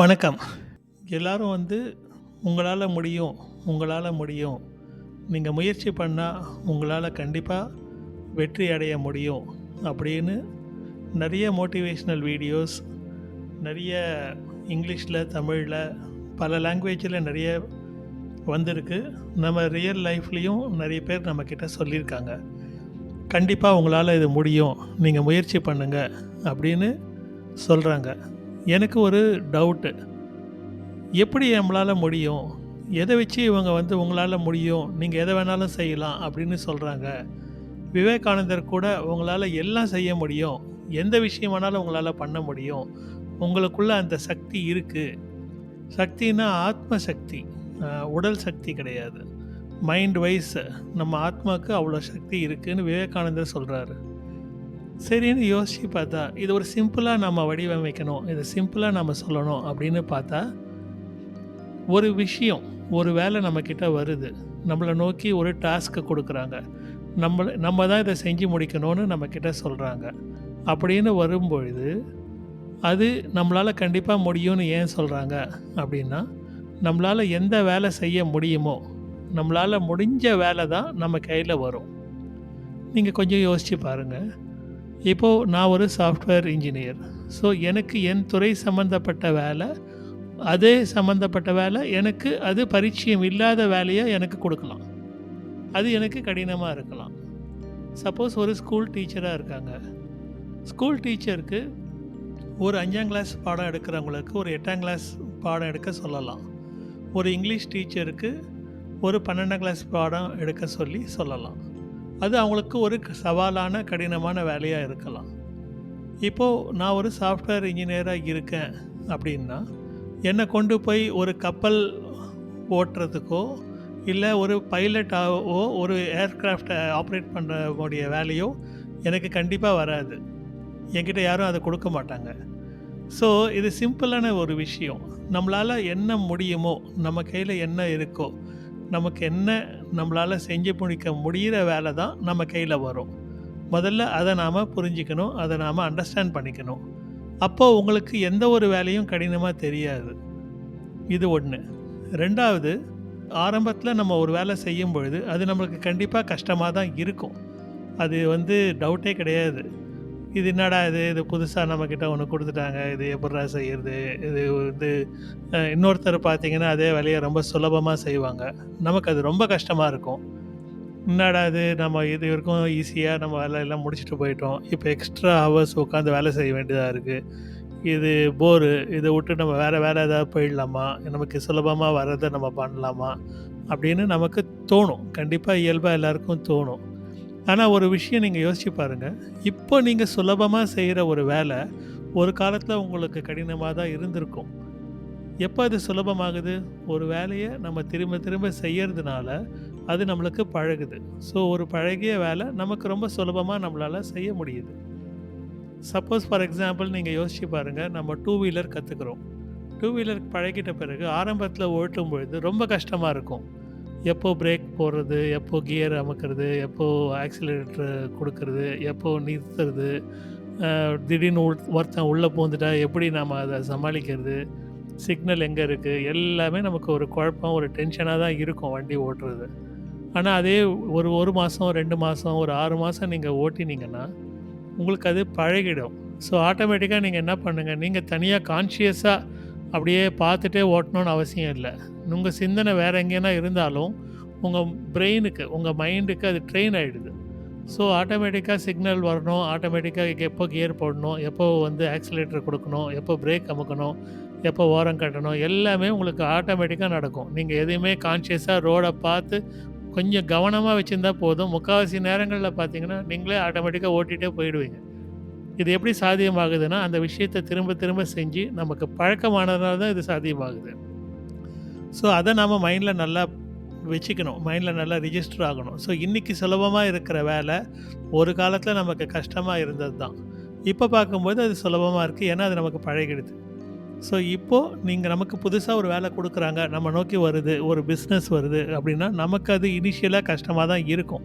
வணக்கம். எல்லாரும் வந்து உங்களால் முடியும் உங்களால் முடியும். நீங்கள் முயற்சி பண்ணால் உங்களால் கண்டிப்பாக வெற்றி அடைய முடியும் அப்படின்னு நிறைய மோட்டிவேஷ்னல் வீடியோஸ் நிறைய இங்கிலீஷில் தமிழில் பல லாங்குவேஜில் நிறைய வந்திருக்கு. நம்ம ரியல் லைஃப்லேயும் நிறைய பேர் நம்மக்கிட்ட சொல்லியிருக்காங்க. கண்டிப்பாக உங்களால் இது முடியும் நீங்கள் முயற்சி பண்ணுங்கள் அப்படின்னு சொல்கிறாங்க எனக்கு ஒரு டவுட்டு எப்படி நம்மளால் முடியும்? எதை வச்சு இவங்க வந்து உங்களால் முடியும்? நீங்கள் எதை வேணாலும் செய்யலாம் அப்படின்னு சொல்கிறாங்க விவேகானந்தர் கூட உங்களால் எல்லாம் செய்ய முடியும். எந்த விஷயம் வேணாலும் உங்களால் பண்ண முடியும். உங்களுக்குள்ள அந்த சக்தி இருக்குது சக்தினா ஆத்ம சக்தி. உடல் சக்தி கிடையாது. மைண்ட் வைஸ் நம்ம ஆத்மாவுக்கு அவ்வளோ சக்தி இருக்குன்னு விவேகானந்தர் சொல்கிறாரு சரின்னு யோசித்து பார்த்தா இது ஒரு சிம்பிளாக நம்ம வடிவமைக்கணும் இதை சிம்பிளாக நம்ம சொல்லணும் அப்படின்னு பார்த்தா ஒரு விஷயம் ஒரு வேலை நம்மக்கிட்ட வருது. நம்மளை நோக்கி ஒரு டாஸ்க்கை கொடுக்குறாங்க. நம்ம நம்ம தான் இதை செஞ்சு முடிக்கணும்னு நம்மக்கிட்ட சொல்கிறாங்க அப்படின்னு வரும்பொழுது அது நம்மளால் கண்டிப்பாக முடியும்னு ஏன் சொல்கிறாங்க அப்படின்னா நம்மளால் எந்த வேலை செய்ய முடியுமோ நம்மளால் முடிஞ்ச வேலை தான் நம்ம கையில் வரும். நீங்கள் கொஞ்சம் யோசித்து பாருங்கள் இப்போது நான் ஒரு சாஃப்ட்வேர் இன்ஜினியர் ஸோ எனக்கு என் துறை சம்மந்தப்பட்ட வேலை அதே சம்மந்தப்பட்ட வேலை எனக்கு அது பரிச்சயம் இல்லாத வேலையை எனக்கு கொடுக்கலாம். அது எனக்கு கடினமாக இருக்கலாம். சப்போஸ் ஒரு ஸ்கூல் டீச்சராக இருக்காங்க. ஸ்கூல் டீச்சருக்கு ஒரு அஞ்சாம் கிளாஸ் பாடம் எடுக்கிறவங்களுக்கு ஒரு எட்டாம் கிளாஸ் பாடம் எடுக்க சொல்லலாம். ஒரு இங்கிலீஷ் டீச்சருக்கு ஒரு பன்னெண்டாம் கிளாஸ் பாடம் எடுக்க சொல்லி சொல்லலாம். அது அவங்களுக்கு ஒரு சவாலான கடினமான வேலையாக இருக்கலாம். இப்போது நான் ஒரு சாஃப்ட்வேர் இன்ஜினியராக இருக்கேன் அப்படின்னா என்னை கொண்டு போய் ஒரு கப்பல் ஓட்டுறதுக்கோ இல்லை ஒரு பைலட்டாவோ ஒரு ஏர்க்ராஃப்டை ஆப்ரேட் பண்ணுறக்கூடிய வேலையோ எனக்கு கண்டிப்பாக வராது. என்கிட்ட யாரும் அதை கொடுக்க மாட்டாங்க. ஸோ இது சிம்பிளான ஒரு விஷயம். நம்மளால் என்ன முடியுமோ நம்ம கையில் என்ன இருக்கோ நமக்கு என்ன நம்மளால் செஞ்சு முடிக்க முடிகிற வேலை தான் நம்ம கையில் வரும். முதல்ல அதை நாம் புரிஞ்சிக்கணும் அதை நாம் அண்டர்ஸ்டாண்ட் பண்ணிக்கணும். அப்போது உங்களுக்கு எந்த ஒரு வேலையும் கடினமாக தெரியாது. இது ஒன்று ரெண்டாவது ஆரம்பத்தில் நம்ம ஒரு வேலை செய்யும் பொழுது அது நம்மளுக்கு கண்டிப்பாக கஷ்டமாக தான் இருக்கும். அது வந்து டவுட்டே கிடையாது. இது என்னடா இது? இது புதுசாக நம்மக்கிட்ட ஒன்று கொடுத்துட்டாங்க. இது எப்படா செய்யறது? இது வந்து இன்னொருத்தர் பார்த்தீங்கன்னா அதே வேலையை ரொம்ப சுலபமாக செய்வாங்க. நமக்கு அது ரொம்ப கஷ்டமாக இருக்கும். என்னடா இது? நம்ம இது வரைக்கும் ஈஸியாக நம்ம வேலையெல்லாம் முடிச்சுட்டு போயிட்டோம். இப்போ எக்ஸ்ட்ரா ஹவர்ஸ் உட்காந்து வேலை செய்ய வேண்டியதாக இருக்குது இது போரு இதை விட்டு நம்ம வேறு வேறு ஏதாவது போயிடலாமா? நமக்கு சுலபமாக வர்றதை நம்ம பண்ணலாமா? அப்படின்னு நமக்கு தோணும். கண்டிப்பாக இயல்பாக எல்லாருக்கும் தோணும். ஆனால் ஒரு விஷயம் நீங்கள் யோசிச்சு பாருங்கள் இப்போ நீங்கள் சுலபமாக செய்கிற ஒரு வேலை ஒரு காலத்தில் உங்களுக்கு கடினமாக தான் இருந்திருக்கும். எப்போ அது சுலபமாகுது? ஒரு வேலையை நம்ம திரும்ப திரும்ப செய்யறதுனால அது நம்மளுக்கு பழகுது. ஸோ ஒரு பழகிய வேலை நமக்கு ரொம்ப சுலபமாக நம்மளால் செய்ய முடியுது. சப்போஸ் ஃபார் எக்ஸாம்பிள் நீங்கள் யோசிச்சு பாருங்கள் நம்ம டூ வீலர் கற்றுக்குறோம் டூ வீலர் பழகிட்ட பிறகு ஆரம்பத்தில் ஓட்டும் பொழுது ரொம்ப கஷ்டமாக இருக்கும். எப்போ பிரேக் போடுறது எப்போ கியர் அமுக்கிறது எப்போ ஆக்சிலேட்டர் கொடுக்கறது எப்போ நிறுத்துறது திடீர்னு உள் ஒருத்தன் உள்ளே பூந்துட்டா எப்படி நாம் அதை சமாளிக்கிறது சிக்னல் எங்கே இருக்குது எல்லாமே நமக்கு ஒரு குழப்பம் ஒரு டென்ஷனாக தான் இருக்கும் வண்டி ஓட்டுறது. ஆனால் அதே ஒரு ஒரு மாதம் ரெண்டு மாதம் ஒரு ஆறு மாதம் நீங்கள் ஓட்டினீங்கன்னா உங்களுக்கு அது பழகிடும். ஸோ ஆட்டோமேட்டிக்காக நீங்கள் என்ன பண்ணுங்கள் நீங்கள் தனியாக கான்ஷியஸாக அப்படியே பார்த்துட்டே ஓட்டணும்னு அவசியம் இல்லை. உங்கள் சிந்தனை வேறு எங்கேனா இருந்தாலும் உங்கள் பிரெயினுக்கு உங்கள் மைண்டுக்கு அது ட்ரெயின் ஆகிடுது ஸோ ஆட்டோமேட்டிக்காக சிக்னல் வரணும் ஆட்டோமேட்டிக்காக எப்போ கியர் போடணும் எப்போ வந்து ஆக்சிலேட்டர் கொடுக்கணும் எப்போ பிரேக் அமுக்கணும் எப்போ ஓரம் கட்டணும் எல்லாமே உங்களுக்கு ஆட்டோமேட்டிக்காக நடக்கும். நீங்கள் எதையுமே கான்ஷியஸாக ரோடை பார்த்து கொஞ்சம் கவனமாக வச்சுருந்தா போதும். முக்கால்வாசி நேரங்களில் பார்த்தீங்கன்னா நீங்களே ஆட்டோமேட்டிக்காக ஓட்டிகிட்டே போயிடுவீங்க. இது எப்படி சாத்தியமாகுதுன்னா அந்த விஷயத்தை திரும்ப திரும்ப செஞ்சு நமக்கு பழக்கமானதுனால தான் இது சாத்தியமாகுது. ஸோ அதை நாம் மைண்டில் நல்லா வச்சுக்கணும். மைண்டில் நல்லா ரிஜிஸ்டர் ஆகணும். ஸோ இன்றைக்கி சுலபமாக இருக்கிற வேலை ஒரு காலத்தில் நமக்கு கஷ்டமாக இருந்தது தான். இப்போ பார்க்கும்போது அது சுலபமாக இருக்குது ஏன்னா அது நமக்கு பழகிடுது. ஸோ இப்போது நீங்கள் நமக்கு புதுசாக ஒரு வேலை கொடுக்குறாங்க. நம்ம நோக்கி வருது. ஒரு பிஸ்னஸ் வருது அப்படின்னா நமக்கு அது இனிஷியலாக கஷ்டமாக தான் இருக்கும்.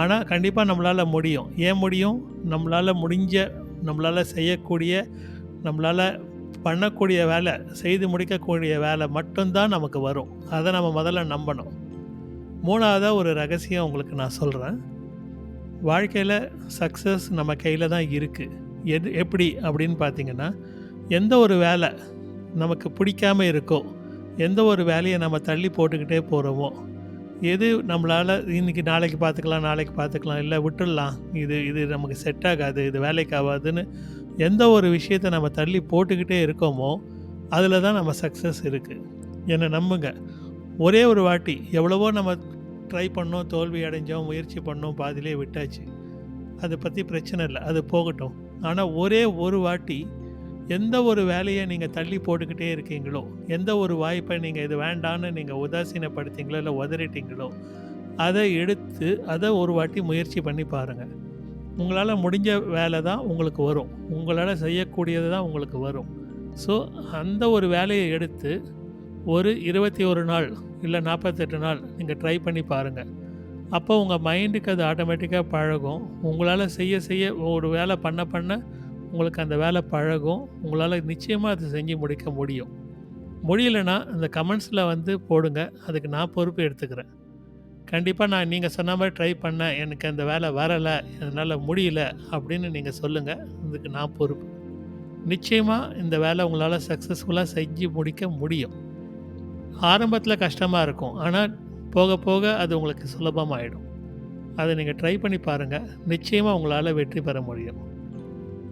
ஆனால் கண்டிப்பாக நம்மளால் முடியும். ஏன் முடியும்? நம்மளால் முடிஞ்ச நம்மளால் செய்யக்கூடிய நம்மளால் பண்ணக்கூடிய வேலை செய்து முடிக்கக்கூடிய வேலை மட்டும்தான் நமக்கு வரும். அதை நம்ம முதல்ல நம்பணும். மூணாவதாக ஒரு ரகசியம் உங்களுக்கு நான் சொல்கிறேன் வாழ்க்கையில் சக்ஸஸ் நம்ம கையில் தான் இருக்குது எது எப்படி அப்படின்னு பார்த்தீங்கன்னா எந்த ஒரு வேலை நமக்கு பிடிக்காம இருக்கோ எந்த ஒரு வேலையை நம்ம தள்ளி போட்டுக்கிட்டே போகிறோமோ எது நம்மளால் இன்றைக்கி நாளைக்கு பார்த்துக்கலாம் நாளைக்கு பார்த்துக்கலாம் இல்லை விட்டுடலாம். இது இது நமக்கு செட் ஆகாது இது வேலைக்கு ஆகாதுன்னு எந்த ஒரு விஷயத்தை நம்ம தள்ளி போட்டுக்கிட்டே இருக்கோமோ அதில் தான் நம்ம சக்ஸஸ் இருக்குது என்னை நம்புங்க. ஒரே ஒரு வாட்டி எவ்வளவோ நம்ம ட்ரை பண்ணோம் தோல்வி அடைஞ்சோம் முயற்சி பண்ணோம் பாதிலே விட்டாச்சு. அதை பற்றி பிரச்சனை இல்லை அது போகட்டும். ஆனால் ஒரே ஒரு வாட்டி எந்த ஒரு வேலையை நீங்கள் தள்ளி போட்டுக்கிட்டே இருக்கீங்களோ எந்த ஒரு வாய்ப்பை நீங்கள் இது வேண்டான்னு நீங்கள் உதாசீனப்படுத்தீங்களோ இல்லை உதறிட்டீங்களோ அதை எடுத்து அதை ஒரு வாட்டி முயற்சி பண்ணி பாருங்கள் உங்களால் முடிஞ்ச வேலை தான் உங்களுக்கு வரும். உங்களால் செய்யக்கூடியது தான் உங்களுக்கு வரும். ஸோ அந்த ஒரு வேலையை எடுத்து ஒரு இருபத்தி ஒரு நாள் இல்லை நாற்பத்தெட்டு நாள் நீங்கள் ட்ரை பண்ணி பாருங்கள் அப்போ உங்கள் மைண்டுக்கு அது ஆட்டோமேட்டிக்காக பழகும். உங்களால் செய்ய செய்ய ஒரு வேலை பண்ண பண்ண உங்களுக்கு அந்த வேலை பழகும் உங்களால் நிச்சயமாக அதை செஞ்சு முடிக்க முடியும். முடியலைன்னா இந்த கமெண்ட்ஸில் வந்து போடுங்க. அதுக்கு நான் பொறுப்பு எடுத்துக்கிறேன். கண்டிப்பாக நான் நீங்கள் சொன்ன மாதிரி ட்ரை பண்ணேன். எனக்கு அந்த வேலை வரலை என்னால் முடியல அப்படின்னு நீங்கள் சொல்லுங்கள் இதுக்கு நான் பொறுப்பு. நிச்சயமாக இந்த வேலை உங்களால் சக்ஸஸ்ஃபுல்லாக செஞ்சு முடிக்க முடியும். ஆரம்பத்தில் கஷ்டமாக இருக்கும். ஆனால் போக போக அது உங்களுக்கு சுலபமாகிடும் அதை நீங்கள் ட்ரை பண்ணி பாருங்கள் நிச்சயமாக உங்களால் வெற்றி பெற முடியும்.